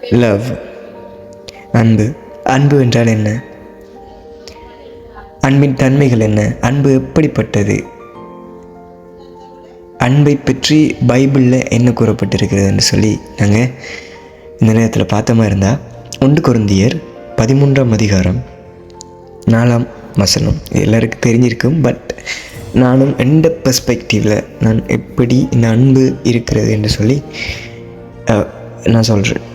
Love அன்பு. அன்பு என்றால் என்ன? அன்பின் தன்மைகள் என்ன? அன்பு எப்படிப்பட்டது? அன்பை பற்றி பைபிளில் என்ன கூறப்பட்டிருக்கிறதுன்னு சொல்லி நாங்கள் இந்த நேரத்தில் பார்த்தோமா இருந்தால் ஒன்று குருந்தியர் பதிமூன்றாம் அதிகாரம் நாலாம் வசனம். எல்லாருக்கும் தெரிஞ்சிருக்கும் பட் நானும் எந்த பெர்ஸ்பெக்டிவில் நான் எப்படி இந்த அன்பு இருக்கிறது என்று சொல்லி நான் சொல்கிறேன்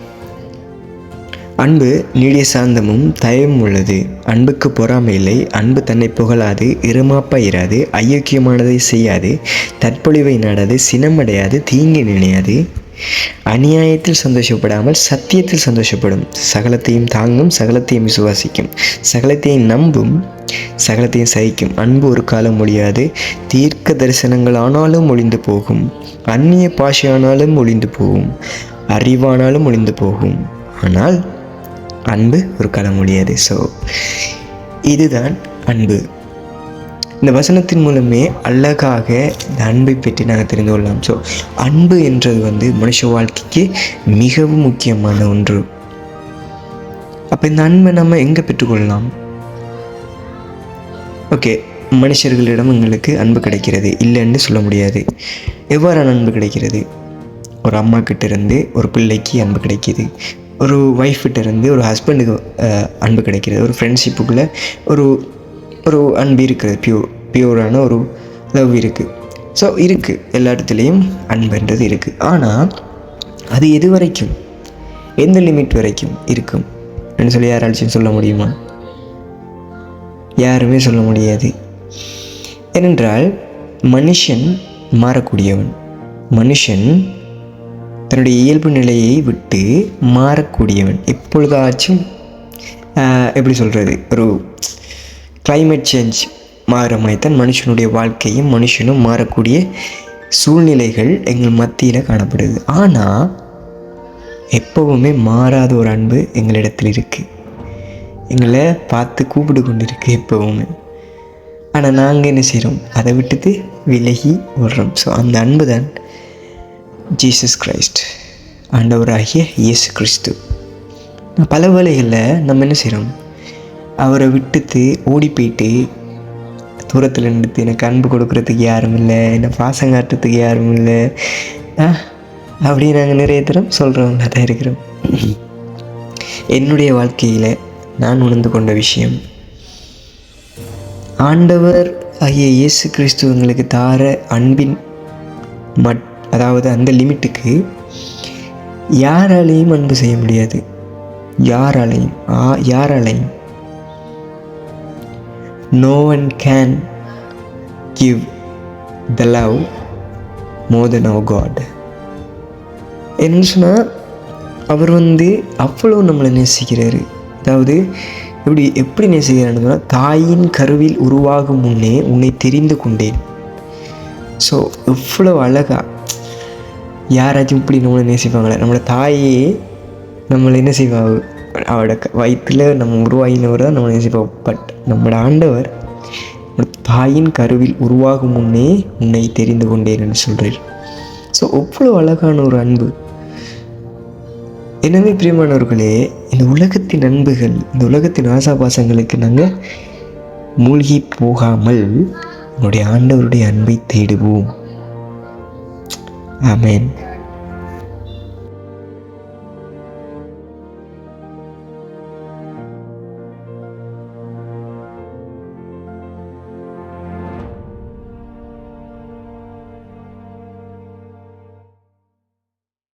அன்பு நீடிய சாந்தமும் தயவும் உள்ளது. அன்புக்கு பொறாமை இல்லை. அன்பு தன்னை புகழாது இருமாப்பா இராது அயோக்கியமானதை செய்யாது தற்பொழிவை நாடாது சினமடையாது தீங்கு நினையாது. அநியாயத்தில் சந்தோஷப்படாமல் சத்தியத்தில் சந்தோஷப்படும். சகலத்தையும் தாங்கும் சகலத்தையும் விசுவாசிக்கும். சகலத்தையும் நம்பும் சகலத்தையும் சகிக்கும். அன்பு ஒரு காலம் முடியாது தீர்க்க தரிசனங்கள் ஆனாலும் ஒளிந்து போகும். அந்நிய பாஷையானாலும் ஒளிந்து போகும். அறிவானாலும் ஒளிந்து போகும். ஆனால் அன்பு ஒரு காலம் ஸோ இதுதான் அன்பு. இந்த வசனத்தின் மூலமே அழகாக இந்த அன்பை பற்றி நாங்கள் தெரிந்து கொள்ளலாம். ஸோ அன்பு என்றது வந்து மனுஷ வாழ்க்கைக்கு மிகவும் முக்கியமான ஒன்று. அப்போ இந்த அன்பை நம்ம எங்கே பெற்றுக்கொள்ளலாம் ஓகே மனுஷர்களிடம் எங்களுக்கு அன்பு கிடைக்கிறது. இல்லைன்னு சொல்ல முடியாது. எவ்வாறான அன்பு கிடைக்கிறது? ஒரு அம்மா கிட்டேருந்து ஒரு பிள்ளைக்கு அன்பு கிடைக்கிது. ஒரு ஒய்ஃப்கிட்ட இருந்து ஒரு ஹஸ்பண்டுக்கு அன்பு கிடைக்கிறது. ஒரு ஃப்ரெண்ட்ஷிப்புக்குள்ளே ஒரு ஒரு அன்பு இருக்கிறது. பியூர் பியூரான ஒரு லவ் இருக்குது ஸோ இருக்குது எல்லா இடத்துலையும் அன்புன்றது இருக்குது ஆனால் அது எது வரைக்கும்? எந்த லிமிட் வரைக்கும் இருக்கும்? அப்படின்னு சொல்லி யாராச்சும் சொல்ல முடியுமா? யாருமே சொல்ல முடியாது. ஏனென்றால் மனுஷன் மாறக்கூடியவன். மனுஷன் தன்னுடைய இயல்பு நிலையை விட்டு மாறக்கூடியவன். எப்பொழுதாச்சும் எப்படி சொல்கிறது ஒரு கிளைமேட் சேஞ்ச் மாறுற மாதிரி தான் மனுஷனுடைய வாழ்க்கையும் மனுஷனும் மாறக்கூடிய சூழ்நிலைகள் எங்கள் மத்தியில் காணப்படுது. ஆனால் எப்போவுமே மாறாத ஒரு அன்பு எங்களிடத்தில் இருக்குது எங்களை பார்த்து கூப்பிட்டு கொண்டு இருக்குது எப்போவுமே. ஆனால் நாங்கள் என்ன செய்கிறோம் அதை விட்டுட்டு விலகி விடுறோம் ஸோ அந்த அன்பு தான் ஜீசஸ் கிரைஸ்ட் ஆண்டவராகிய இயேசு கிறிஸ்து. பல வேளைகளில் நம்ம என்ன செய்கிறோம் அவரை விட்டுட்டு ஓடி போயிட்டு தூரத்தில் நின்றுத்து எனக்கு அன்பு கொடுக்கறதுக்கு யாரும் இல்லை என்னை பாசம் காட்டுறதுக்கு யாரும் இல்லை. அப்படி நாங்கள் நிறைய தரம் சொல்கிறவங்களா தான் இருக்கிறோம். என்னுடைய வாழ்க்கையில் நான் உணர்ந்து கொண்ட விஷயம் ஆண்டவர் ஆகிய இயேசு கிறிஸ்துவங்களுக்கு தார அன்பின் மட் அதாவது அந்த லிமிட்டுக்கு யாராலையும் அன்பு செய்ய முடியாது. யாராலையும் ஆ யாராலையும். No one can give the love more than our God என்னன்னு சொன்னால் அவர் வந்து அவ்வளோ நம்மளை நேசிக்கிறாரு. அதாவது எப்படி எப்படி நேசிக்கிறாருன்னு சொன்னால் தாயின் கருவில் உருவாகும் முன்னே உன்னை தெரிந்து கொண்டேன். ஸோ எவ்வளோ அழகாக யாராச்சும் இப்படி நம்மளை நேசிப்பாங்களே நம்மளோட தாயே நம்மளை என்ன செய்வாங்க அவட க- நம்ம உருவாகினவர் தான் நம்மளை நேசிப்பாங்க பட் நம்மளோட ஆண்டவர் தாயின் கருவில் உருவாகும் முன்னே உன்னை தெரிந்து கொண்டேன்னு சொல்கிறார் ஸோ அவ்வளோ அழகான ஒரு அன்பு. எனவே பிரியமானவர்களே இந்த உலகத்தின் அன்புகள் இந்த உலகத்தின் ஆசாபாசங்களுக்கு நாங்கள் மூழ்கி போகாமல் நம்முடைய ஆண்டவருடைய அன்பை தேடுவோம். Amen.